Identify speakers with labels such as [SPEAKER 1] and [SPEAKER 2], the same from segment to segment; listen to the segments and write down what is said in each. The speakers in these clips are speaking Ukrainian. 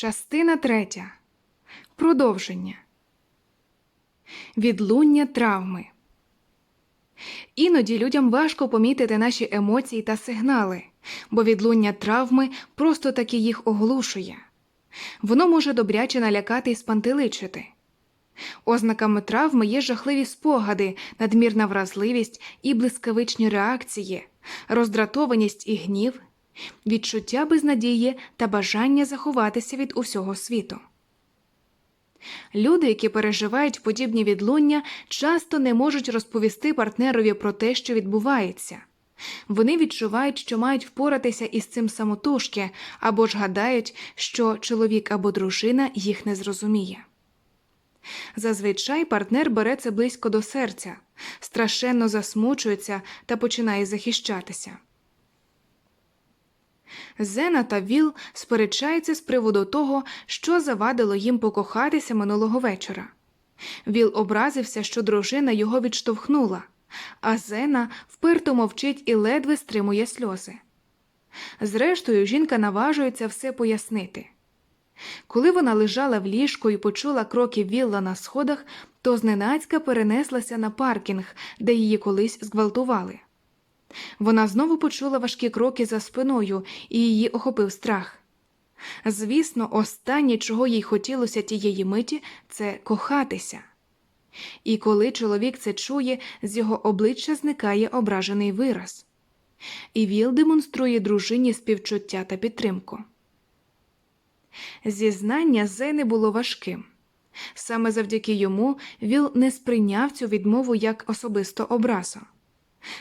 [SPEAKER 1] Частина третя. Продовження. Відлуння травми. Іноді людям важко помітити наші емоції та сигнали, бо відлуння травми просто таки їх оглушує. Воно може добряче налякати і спантеличити. Ознаками травми є жахливі спогади, надмірна вразливість і блискавичні реакції, роздратованість і гнів, відчуття безнадії та бажання заховатися від усього світу. Люди, які переживають подібні відлуння, часто не можуть розповісти партнерові про те, що відбувається. Вони відчувають, що мають впоратися із цим самотужки, або ж гадають, що чоловік або дружина їх не зрозуміє. Зазвичай партнер бере це близько до серця, страшенно засмучується та починає захищатися. Зена та Віл сперечаються з приводу того, що завадило їм покохатися минулого вечора. Віл образився, що дружина його відштовхнула, а Зена вперто мовчить і ледве стримує сльози. Зрештою, жінка наважується все пояснити. Коли вона лежала в ліжку і почула кроки Вілла на сходах, то зненацька перенеслася на паркінг, де її колись зґвалтували. Вона знову почула важкі кроки за спиною, і її охопив страх. Звісно, останнє, чого їй хотілося тієї миті, це кохатися. І коли чоловік це чує, з його обличчя зникає ображений вираз. І Віл демонструє дружині співчуття та підтримку. Зізнання Зени було важким. Саме завдяки йому Віл не сприйняв цю відмову як особисто образу.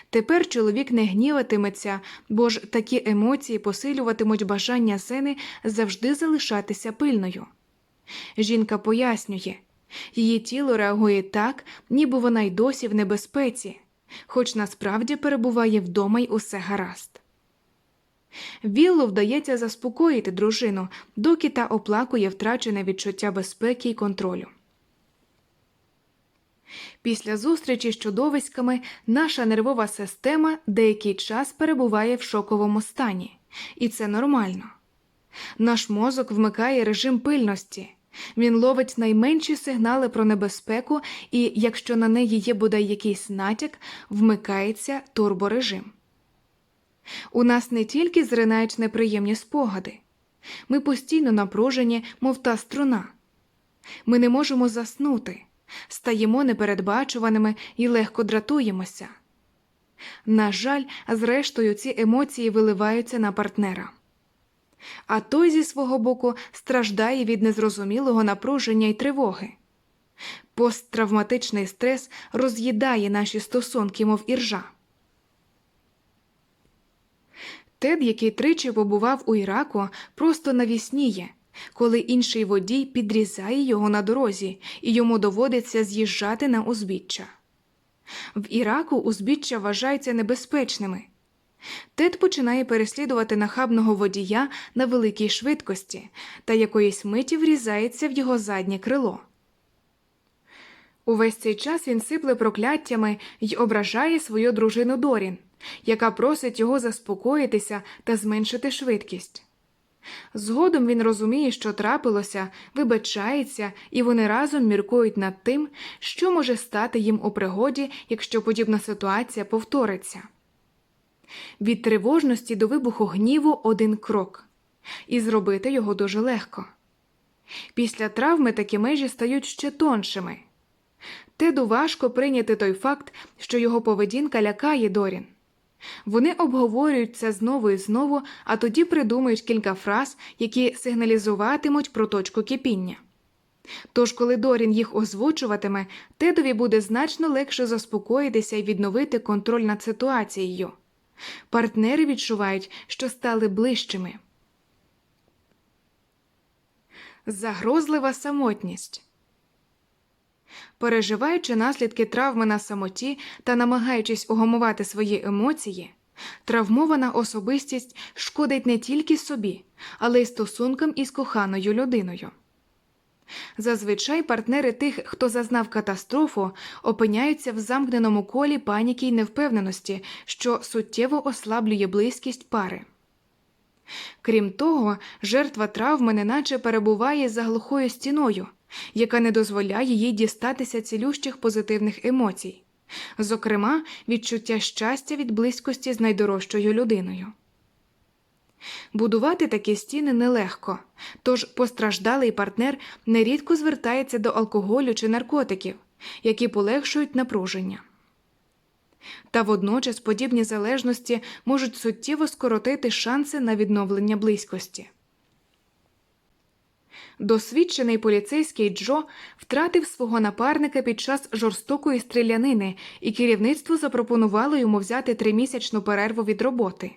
[SPEAKER 1] Тепер чоловік не гніватиметься, бо ж такі емоції посилюватимуть бажання Зени завжди залишатися пильною. Жінка пояснює її тіло реагує так, ніби вона й досі в небезпеці, хоч насправді перебуває вдома й усе гаразд. Віллу вдається заспокоїти дружину, доки та оплакує втрачене відчуття безпеки й контролю. Після зустрічі з чудовиськами наша нервова система деякий час перебуває в шоковому стані, і це нормально. Наш мозок вмикає режим пильності, він ловить найменші сигнали про небезпеку, і якщо на неї є бодай якийсь натяк, вмикається турборежим. У нас не тільки зринають неприємні спогади, ми постійно напружені, мов та струна. Ми не можемо заснути, стаємо непередбачуваними і легко дратуємося. На жаль, зрештою, ці емоції виливаються на партнера. А той зі свого боку страждає від незрозумілого напруження й тривоги. Посттравматичний стрес роз'їдає наші стосунки, мов іржа. Тед, який тричі побував у Іраку, просто навісніє, коли інший водій підрізає його на дорозі, і йому доводиться з'їжджати на узбіччя. В Іраку узбіччя вважаються небезпечними. Тед починає переслідувати нахабного водія на великій швидкості та якоїсь миті врізається в його заднє крило. Увесь цей час він сипле прокляттями й ображає свою дружину Дорін, яка просить його заспокоїтися та зменшити швидкість. Згодом він розуміє, що трапилося, вибачається, і вони разом міркують над тим, що може стати їм у пригоді, якщо подібна ситуація повториться. Від тривожності до вибуху гніву один крок, і зробити його дуже легко. Після травми такі межі стають ще тоншими. Теду важко прийняти той факт, що його поведінка лякає Дорін. Вони обговорюють це знову і знову, а тоді придумують кілька фраз, які сигналізуватимуть про точку кипіння. Тож, коли Дорін їх озвучуватиме, Тедові буде значно легше заспокоїтися і відновити контроль над ситуацією. Партнери відчувають, що стали ближчими. Загрозлива самотність. Переживаючи наслідки травми на самоті та намагаючись угамувати свої емоції, травмована особистість шкодить не тільки собі, але й стосункам із коханою людиною. Зазвичай партнери тих, хто зазнав катастрофу, опиняються в замкненому колі паніки й невпевненості, що суттєво ослаблює близькість пари. Крім того, жертва травми неначе перебуває за глухою стіною, яка не дозволяє їй дістатися цілющих позитивних емоцій, зокрема, відчуття щастя від близькості з найдорожчою людиною. Будувати такі стіни нелегко, тож постраждалий партнер нерідко звертається до алкоголю чи наркотиків, які полегшують напруження. Та водночас подібні залежності можуть суттєво скоротити шанси на відновлення близькості. Досвідчений поліцейський Джо втратив свого напарника під час жорстокої стрілянини, і керівництво запропонувало йому взяти тримісячну перерву від роботи.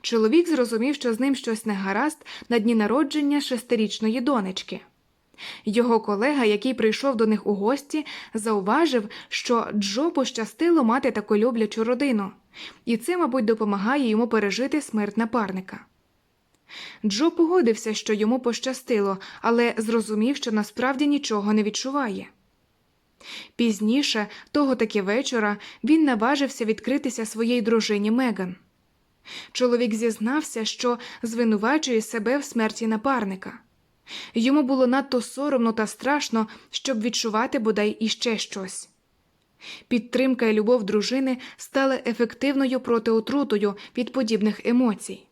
[SPEAKER 1] Чоловік зрозумів, що з ним щось не гаразд на дні народження шестирічної донечки. Його колега, який прийшов до них у гості, зауважив, що Джо пощастило мати таку люблячу родину, і це, мабуть, допомагає йому пережити смерть напарника. Джо погодився, що йому пощастило, але зрозумів, що насправді нічого не відчуває. Пізніше, того таки вечора, він наважився відкритися своїй дружині Меган. Чоловік зізнався, що звинувачує себе в смерті напарника. Йому було надто соромно та страшно, щоб відчувати бодай іще щось. Підтримка і любов дружини стали ефективною протиотрутою від подібних емоцій.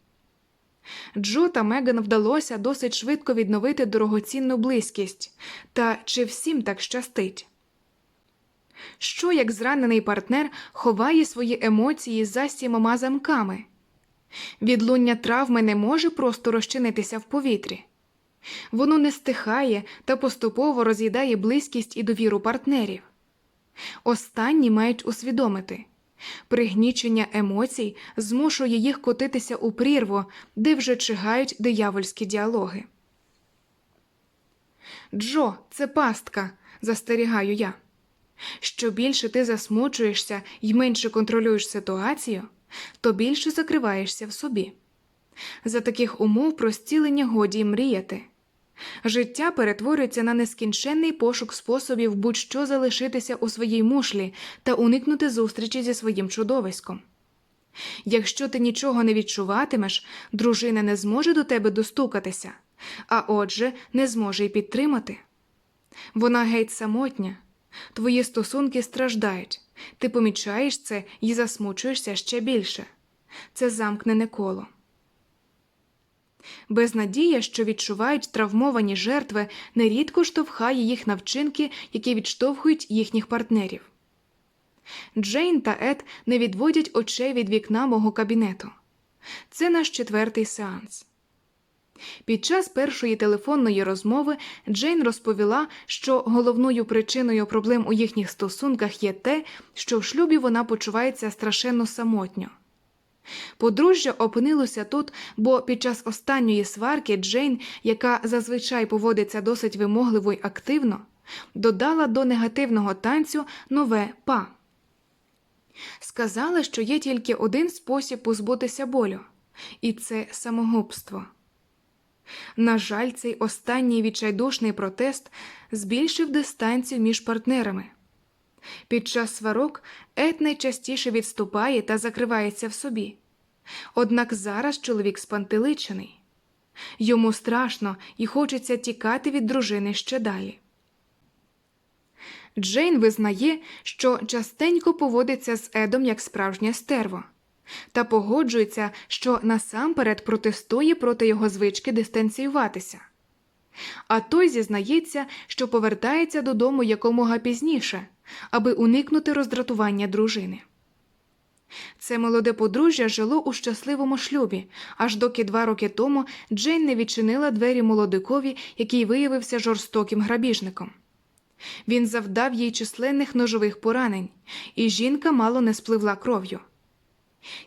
[SPEAKER 1] Джо та Меган вдалося досить швидко відновити дорогоцінну близькість, та чи всім так щастить? Що як зранений партнер ховає свої емоції за сімома замками? Відлуння травми не може просто розчинитися в повітрі. Воно не стихає та поступово роз'їдає близькість і довіру партнерів. Останні мають усвідомити пригнічення емоцій змушує їх котитися у прірву, де вже чигають диявольські діалоги. Джо, це пастка, застерігаю я. Що більше ти засмучуєшся і менше контролюєш ситуацію, то більше закриваєшся в собі. За таких умов про зцілення годі мріяти. Життя перетворюється на нескінченний пошук способів будь-що залишитися у своїй мушлі та уникнути зустрічі зі своїм чудовиськом. Якщо ти нічого не відчуватимеш, дружина не зможе до тебе достукатися, а отже, не зможе й підтримати. Вона геть самотня, твої стосунки страждають, ти помічаєш це і засмучуєшся ще більше. Це замкнене коло. Безнадія, що відчувають травмовані жертви, нерідко штовхає їх на вчинки, які відштовхують їхніх партнерів. Джейн та Ед не відводять очей від вікна мого кабінету. Це наш четвертий сеанс. Під час першої телефонної розмови Джейн розповіла, що головною причиною проблем у їхніх стосунках є те, що в шлюбі вона почувається страшенно самотньо. Подружжя опинилося тут, бо під час останньої сварки Джейн, яка зазвичай поводиться досить вимогливо й активно, додала до негативного танцю нове па. Сказала, що є тільки один спосіб позбутися болю, і це самогубство. На жаль, цей останній відчайдушний протест збільшив дистанцію між партнерами. Під час сварок Ед найчастіше відступає та закривається в собі. Однак зараз чоловік спантеличений. Йому страшно і хочеться тікати від дружини ще далі. Джейн визнає, що частенько поводиться з Едом як справжнє стерво, та погоджується, що насамперед протестує проти його звички дистанціюватися. А той зізнається, що повертається додому якомога пізніше, аби уникнути роздратування дружини. Це молоде подружжя жило у щасливому шлюбі, аж доки два роки тому Джейн не відчинила двері молодикові, який виявився жорстоким грабіжником. Він завдав їй численних ножових поранень, і жінка мало не спливла кров'ю.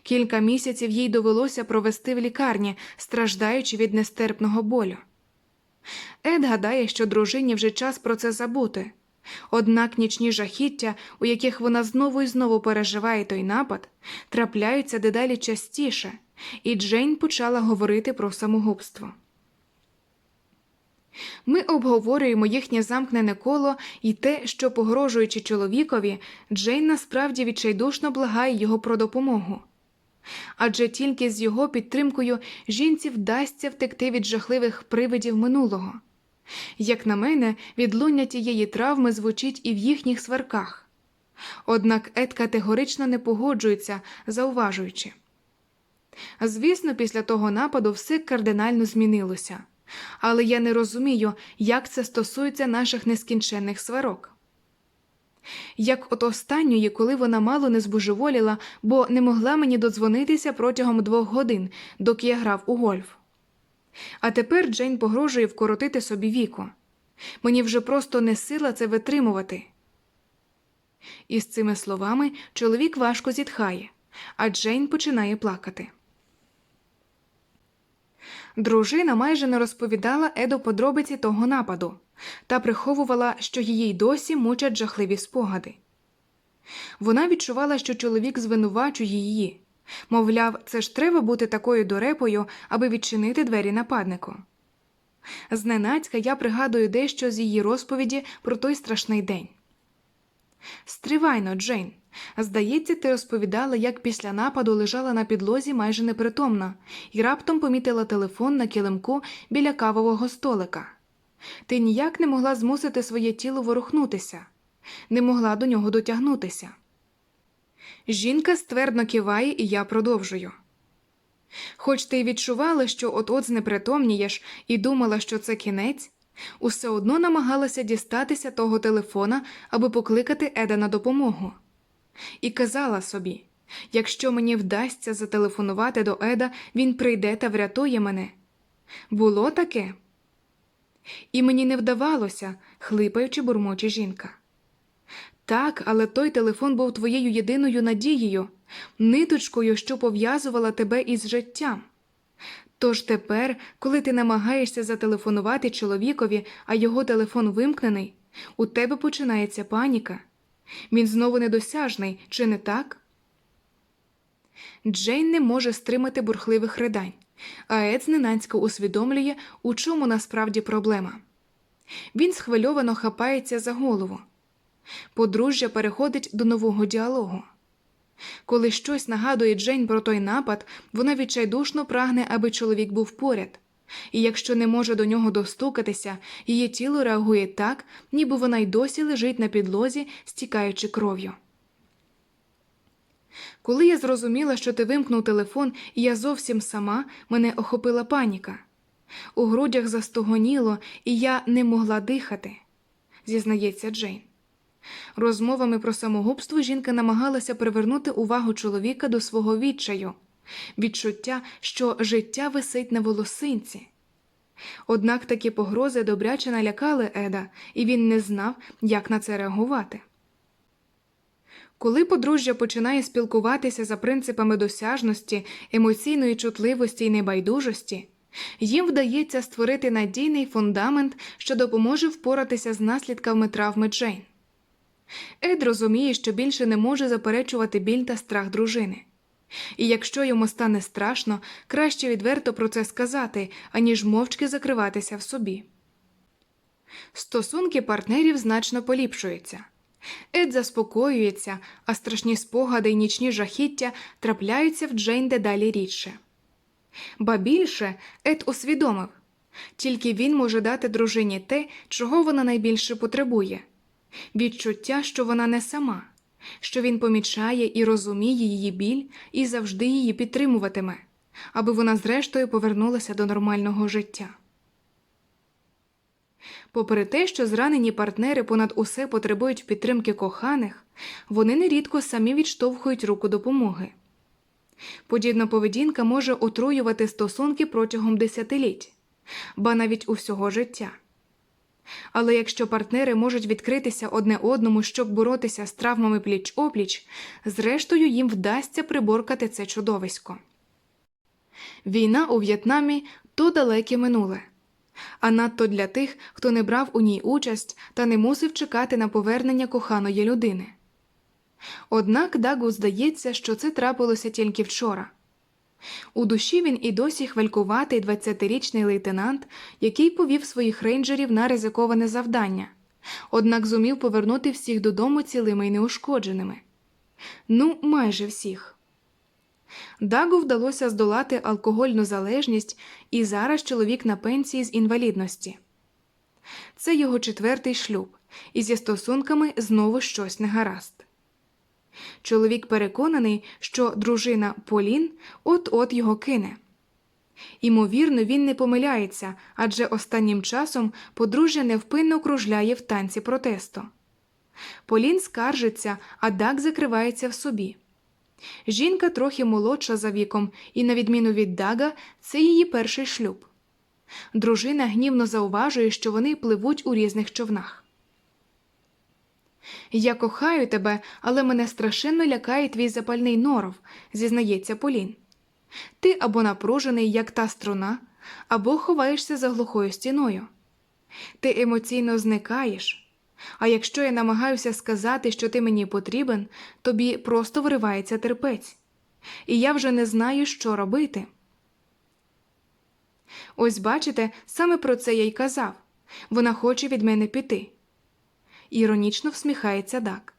[SPEAKER 1] Кілька місяців їй довелося провести в лікарні, страждаючи від нестерпного болю. Ед гадає, що дружині вже час про це забути. Однак нічні жахіття, у яких вона знову і знову переживає той напад, трапляються дедалі частіше, і Джейн почала говорити про самогубство. Ми обговорюємо їхнє замкнене коло і те, що, погрожуючи чоловікові, Джейн насправді відчайдушно благає його про допомогу. Адже тільки з його підтримкою жінці вдасться втекти від жахливих привидів минулого. Як на мене, відлуння тієї травми звучить і в їхніх сварках. Однак Ед категорично не погоджується, зауважуючи. Звісно, після того нападу все кардинально змінилося, але я не розумію, як це стосується наших нескінченних сварок. Як от останньої, коли вона мало не збожеволіла, бо не могла мені додзвонитися протягом двох годин, доки я грав у гольф. А тепер Джейн погрожує вкоротити собі віку. Мені вже просто не сила це витримувати. Із цими словами чоловік важко зітхає, а Джейн починає плакати. Дружина майже не розповідала Еду подробиці того нападу та приховувала, що її досі мучать жахливі спогади. Вона відчувала, що чоловік звинувачує її. Мовляв, це ж треба бути такою дурепою, аби відчинити двері нападнику. Зненацька я пригадую дещо з її розповіді про той страшний день. Стривайно, Джейн. Здається, ти розповідала, як після нападу лежала на підлозі майже непритомна і раптом помітила телефон на килимку біля кавового столика. Ти ніяк не могла змусити своє тіло ворухнутися, не могла до нього дотягнутися. Жінка ствердно киває, і я продовжую. Хоч ти й відчувала, що от-от знепритомнієш і думала, що це кінець, усе одно намагалася дістатися того телефона, аби покликати Еда на допомогу. І казала собі якщо мені вдасться зателефонувати до Еда, він прийде та врятує мене. Було таке? І мені не вдавалося, хлипаючи, бурмоче жінка. Так, але той телефон був твоєю єдиною надією, ниточкою, що пов'язувала тебе із життям. Тож тепер, коли ти намагаєшся зателефонувати чоловікові, а його телефон вимкнений, у тебе починається паніка. Він знову недосяжний, чи не так? Джейн не може стримати бурхливих ридань, а Ед зненацько усвідомлює, у чому насправді проблема. Він схвильовано хапається за голову. Подружжя переходить до нового діалогу. Коли щось нагадує Джейн про той напад, вона відчайдушно прагне, аби чоловік був поряд, і якщо не може до нього достукатися, її тіло реагує так, ніби вона й досі лежить на підлозі, стікаючи кров'ю. Коли я зрозуміла, що ти вимкнув телефон, і я зовсім сама, мене охопила паніка. У грудях застогоніло, і я не могла дихати, зізнається Джейн. Розмовами про самогубство жінка намагалася привернути увагу чоловіка до свого відчаю, відчуття, що життя висить на волосинці. Однак такі погрози добряче налякали Еда, і він не знав, як на це реагувати. Коли подружжя починає спілкуватися за принципами досяжності, емоційної чутливості і небайдужості, їм вдається створити надійний фундамент, що допоможе впоратися з наслідками травми Джейн. Ед розуміє, що більше не може заперечувати біль та страх дружини. І якщо йому стане страшно, краще відверто про це сказати, аніж мовчки закриватися в собі. Стосунки партнерів значно поліпшуються. Ед заспокоюється, а страшні спогади й нічні жахіття трапляються в Джейн дедалі рідше. Ба більше Ед усвідомив тільки він може дати дружині те, чого вона найбільше потребує відчуття, що вона не сама, що він помічає і розуміє її біль і завжди її підтримуватиме, аби вона зрештою повернулася до нормального життя. Попри те, що зранені партнери понад усе потребують підтримки коханих, вони нерідко самі відштовхують руку допомоги. Подібна поведінка може отруювати стосунки протягом десятиліть, ба навіть усього життя. Але якщо партнери можуть відкритися одне одному, щоб боротися з травмами пліч опліч, зрештою їм вдасться приборкати це чудовисько. Війна у В'єтнамі то далеке минуле, а надто для тих, хто не брав у ній участь та не мусив чекати на повернення коханої людини. Однак Дагу здається, що це трапилося тільки вчора. У душі він і досі хвалькуватий 20-річний лейтенант, який повів своїх рейнджерів на ризиковане завдання, однак зумів повернути всіх додому цілими й неушкодженими. Ну, майже всіх. Дагу вдалося здолати алкогольну залежність, і зараз чоловік на пенсії з інвалідності. Це його четвертий шлюб, і зі стосунками знову щось не гаразд. Чоловік переконаний, що дружина Полін от-от його кине. Імовірно, він не помиляється, адже останнім часом подружжя невпинно кружляє в танці протесту. Полін скаржиться, а Даг закривається в собі. Жінка трохи молодша за віком, і, на відміну від Дага, це її перший шлюб. Дружина гнівно зауважує, що вони пливуть у різних човнах. Я кохаю тебе, але мене страшенно лякає твій запальний норов, зізнається Полін. Ти або напружений, як та струна, або ховаєшся за глухою стіною. Ти емоційно зникаєш. А якщо я намагаюся сказати, що ти мені потрібен, тобі просто виривається терпець, і я вже не знаю, що робити. Ось бачите, саме про це я й казав вона хоче від мене піти. Іронічно всміхається Дак.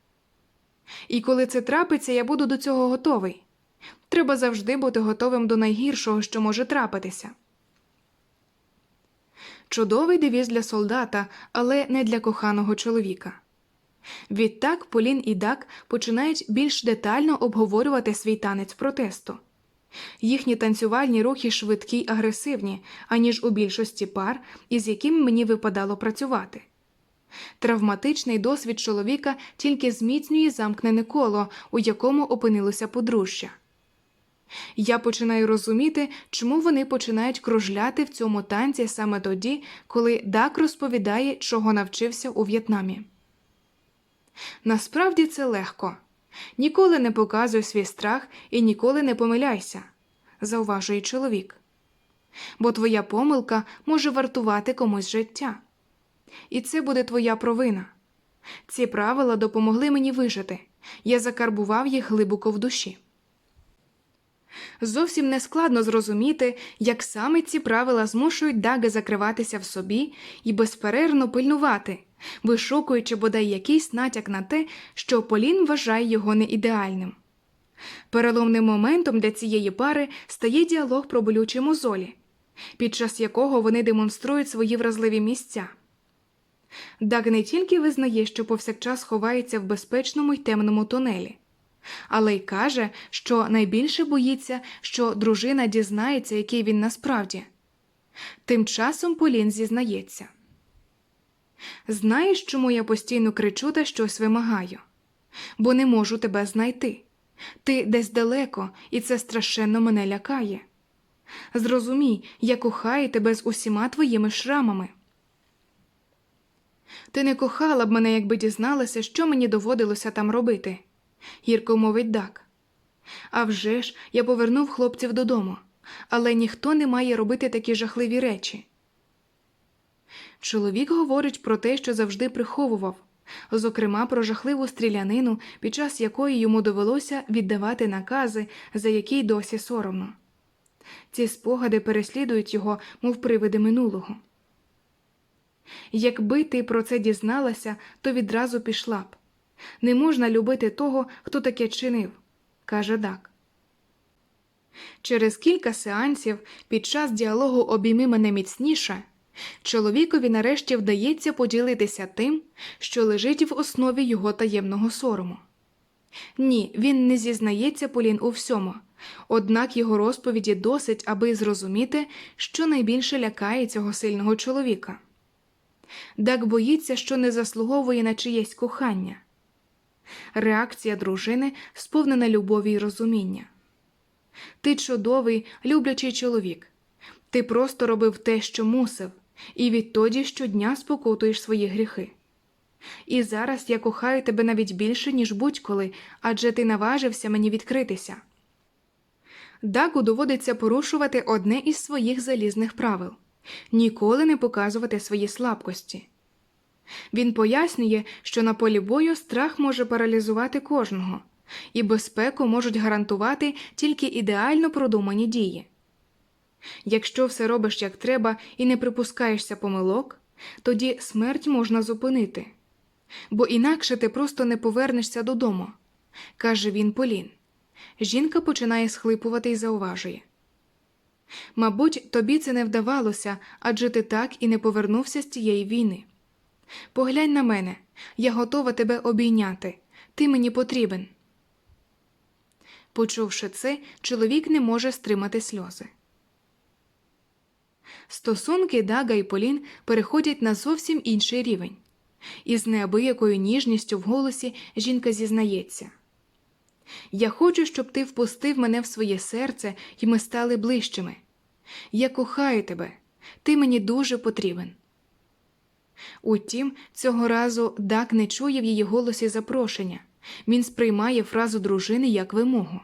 [SPEAKER 1] І коли це трапиться, я буду до цього готовий. Треба завжди бути готовим до найгіршого, що може трапитися. Чудовий девіз для солдата, але не для коханого чоловіка. Відтак Полін і Дак починають більш детально обговорювати свій танець протесту. Їхні танцювальні рухи швидкі й агресивні, аніж у більшості пар, із якими мені випадало працювати. Травматичний досвід чоловіка тільки зміцнює замкнене коло, у якому опинилося подружжя. Я починаю розуміти, чому вони починають кружляти в цьому танці саме тоді, коли Дак розповідає, чого навчився у В'єтнамі. Насправді це легко. Ніколи не показуй свій страх і ніколи не помиляйся, зауважує чоловік. Бо твоя помилка може вартувати комусь життя. І це буде твоя провина. Ці правила допомогли мені вижити. Я закарбував їх глибоко в душі. Зовсім не складно зрозуміти, як саме ці правила змушують Дага закриватися в собі і безперервно пильнувати, вишукуючи бодай якийсь натяк на те, що Полін вважає його неідеальним. Переломним моментом для цієї пари стає діалог про болючі мозолі, під час якого вони демонструють свої вразливі місця. Даг не тільки визнає, що повсякчас ховається в безпечному й темному тунелі, але й каже, що найбільше боїться, що дружина дізнається, який він насправді. Тим часом Полін зізнається. Знаєш, чому я постійно кричу та щось вимагаю? Бо не можу тебе знайти. Ти десь далеко, і це страшенно мене лякає. Зрозумій, я кохаю тебе з усіма твоїми шрамами. Ти не кохала б мене, якби дізналася, що мені доводилося там робити, гірко мовить Дак. А вже ж я повернув хлопців додому, але ніхто не має робити такі жахливі речі. Чоловік говорить про те, що завжди приховував, зокрема про жахливу стрілянину, під час якої йому довелося віддавати накази, за які досі соромно. Ці спогади переслідують його, мов привиди минулого. Якби ти про це дізналася, то відразу пішла б. Не можна любити того, хто таке чинив, каже Дак. Через кілька сеансів під час діалогу обійми мене міцніше, чоловікові нарешті вдається поділитися тим, що лежить в основі його таємного сорому. Ні, він не зізнається Полін у всьому, однак його розповіді досить, аби зрозуміти, що найбільше лякає цього сильного чоловіка. Дак боїться, що не заслуговує на чиєсь кохання. Реакція дружини сповнена любові й розуміння. Ти чудовий, люблячий чоловік. Ти просто робив те, що мусив, і відтоді щодня спокутуєш свої гріхи. І зараз я кохаю тебе навіть більше, ніж будь-коли, адже ти наважився мені відкритися. Даку доводиться порушувати одне із своїх залізних правил ніколи не показувати свої слабкості. Він пояснює, що на полі бою страх може паралізувати кожного, і безпеку можуть гарантувати тільки ідеально продумані дії. Якщо все робиш як треба і не припускаєшся помилок, тоді смерть можна зупинити, бо інакше ти просто не повернешся додому, каже він Полін. Жінка починає схлипувати і зауважує. Мабуть, тобі це не вдавалося, адже ти так і не повернувся з цієї війни. Поглянь на мене, я готова тебе обійняти. Ти мені потрібен. Почувши це, чоловік не може стримати сльози. Стосунки Дага і Полін переходять на зовсім інший рівень. Із неабиякою ніжністю в голосі жінка зізнається. Я хочу, щоб ти впустив мене в своє серце, і ми стали ближчими. Я кохаю тебе, ти мені дуже потрібен. Утім, цього разу Дак не чує в її голосі запрошення. Він сприймає фразу дружини як вимогу.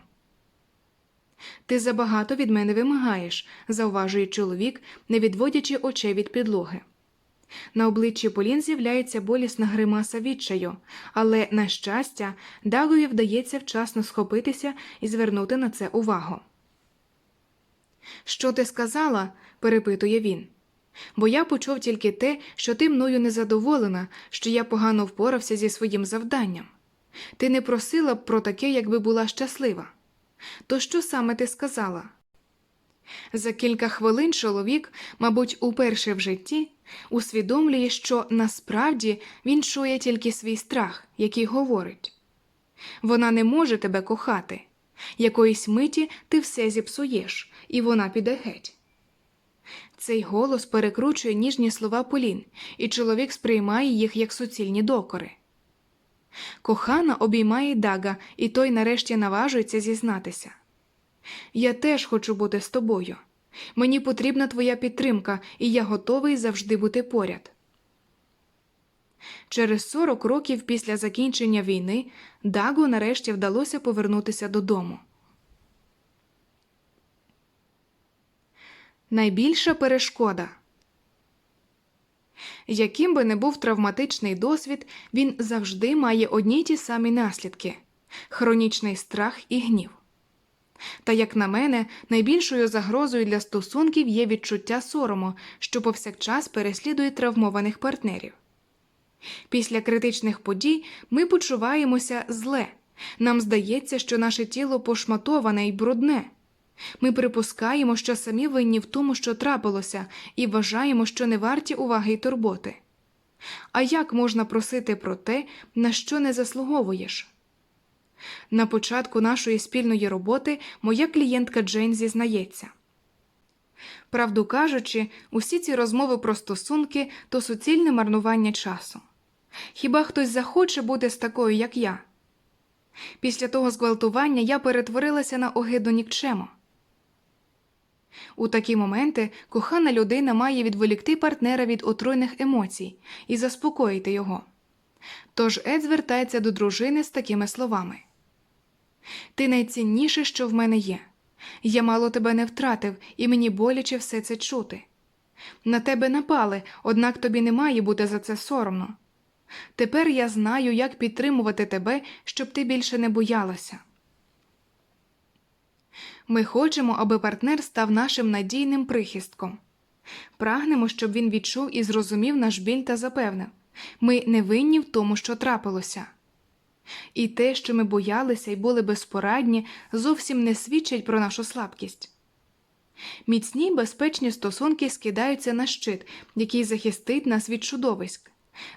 [SPEAKER 1] Ти забагато від мене вимагаєш, зауважує чоловік, не відводячи очей від підлоги. На обличчі Полін з'являється болісна гримаса відчаю, але, на щастя, Дагові вдається вчасно схопитися і звернути на це увагу. Що ти сказала? перепитує він. Бо я почув тільки те, що ти мною незадоволена, що я погано впорався зі своїм завданням. Ти не просила б про таке, якби була щаслива. То що саме ти сказала? За кілька хвилин чоловік, мабуть, уперше в житті, усвідомлює, що насправді він чує тільки свій страх, який говорить вона не може тебе кохати. Якоїсь миті ти все зіпсуєш, і вона піде геть. Цей голос перекручує ніжні слова Полін, і чоловік сприймає їх як суцільні докори. Кохана обіймає Дага, і той нарешті наважується зізнатися. Я теж хочу бути з тобою. Мені потрібна твоя підтримка, і я готовий завжди бути поряд. Через 40 років після закінчення війни Дагу нарешті вдалося повернутися додому. Найбільша перешкода. Яким би не був травматичний досвід, він завжди має одні й ті самі наслідки хронічний страх і гнів. Та, як на мене, найбільшою загрозою для стосунків є відчуття сорому, що повсякчас переслідує травмованих партнерів. Після критичних подій ми почуваємося зле. Нам здається, що наше тіло пошматоване і брудне. Ми припускаємо, що самі винні в тому, що трапилося, і вважаємо, що не варті уваги й турботи. А як можна просити про те, на що не заслуговуєш? На початку нашої спільної роботи моя клієнтка Джейн зізнається. Правду кажучи, усі ці розмови про стосунки то суцільне марнування часу. Хіба хтось захоче бути з такою, як я? Після того зґвалтування я перетворилася на огиду нікчему. У такі моменти кохана людина має відволікти партнера від отруйних емоцій і заспокоїти його. Тож Ед звертається до дружини з такими словами: Ти найцінніше, що в мене є. Я мало тебе не втратив, і мені боляче все це чути. На тебе напали, однак тобі не має бути за це соромно. Тепер я знаю, як підтримувати тебе, щоб ти більше не боялася. Ми хочемо, аби партнер став нашим надійним прихистком. Прагнемо, щоб він відчув і зрозумів наш біль та запевнив ми не винні в тому, що трапилося. І те, що ми боялися і були безпорадні, зовсім не свідчить про нашу слабкість. Міцні безпечні стосунки скидаються на щит, який захистить нас від чудовиськ,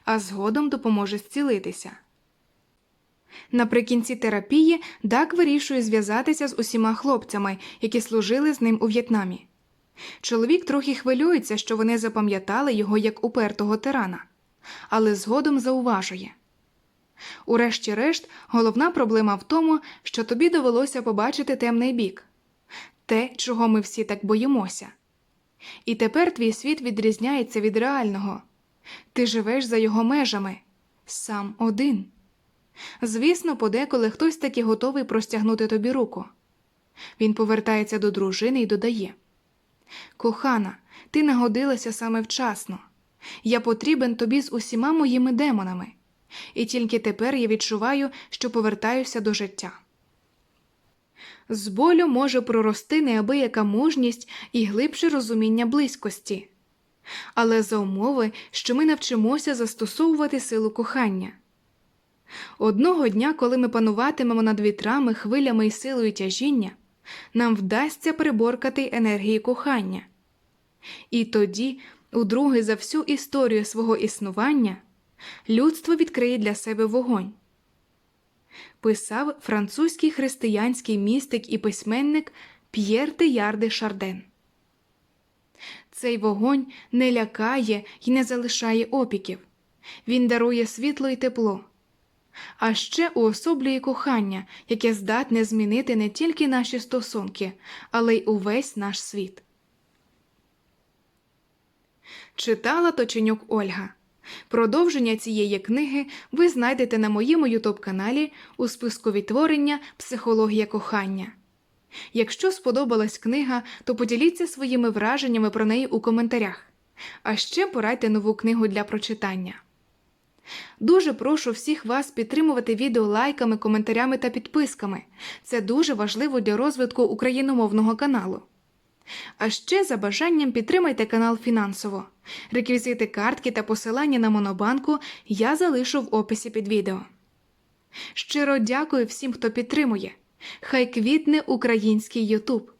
[SPEAKER 1] а згодом допоможе зцілитися. Наприкінці терапії Дак вирішує зв'язатися з усіма хлопцями, які служили з ним у В'єтнамі. Чоловік трохи хвилюється, що вони запам'ятали його як упертого тирана, але згодом зауважує. Урешті-решт, головна проблема в тому, що тобі довелося побачити темний бік те, чого ми всі так боїмося. І тепер твій світ відрізняється від реального ти живеш за його межами сам один. Звісно, подеколи хтось таки готовий простягнути тобі руку. Він повертається до дружини і додає Кохана, ти нагодилася саме вчасно. Я потрібен тобі з усіма моїми демонами, і тільки тепер я відчуваю, що повертаюся до життя. З болю може прорости неабияка мужність і глибше розуміння близькості, але за умови, що ми навчимося застосовувати силу кохання. Одного дня, коли ми пануватимемо над вітрами, хвилями і силою тяжіння, нам вдасться приборкати енергії кохання. І тоді, удруге за всю історію свого існування, людство відкриє для себе вогонь. Писав французький християнський містик і письменник П'єр Теяр де Шарден. Цей вогонь не лякає і не залишає опіків. Він дарує світло і тепло, а ще уособлює кохання, яке здатне змінити не тільки наші стосунки, але й увесь наш світ. Читала Точенюк Ольга. Продовження цієї книги ви знайдете на моєму ютуб каналі у списку відтворення Психологія кохання. Якщо сподобалась книга, то поділіться своїми враженнями про неї у коментарях. А ще порадьте нову книгу для прочитання. Дуже прошу всіх вас підтримувати відео лайками, коментарями та підписками. Це дуже важливо для розвитку україномовного каналу. А ще за бажанням підтримайте канал фінансово. Реквізити картки та посилання на Монобанку я залишу в описі під відео. Щиро дякую всім, хто підтримує. Хай квітне український Ютуб.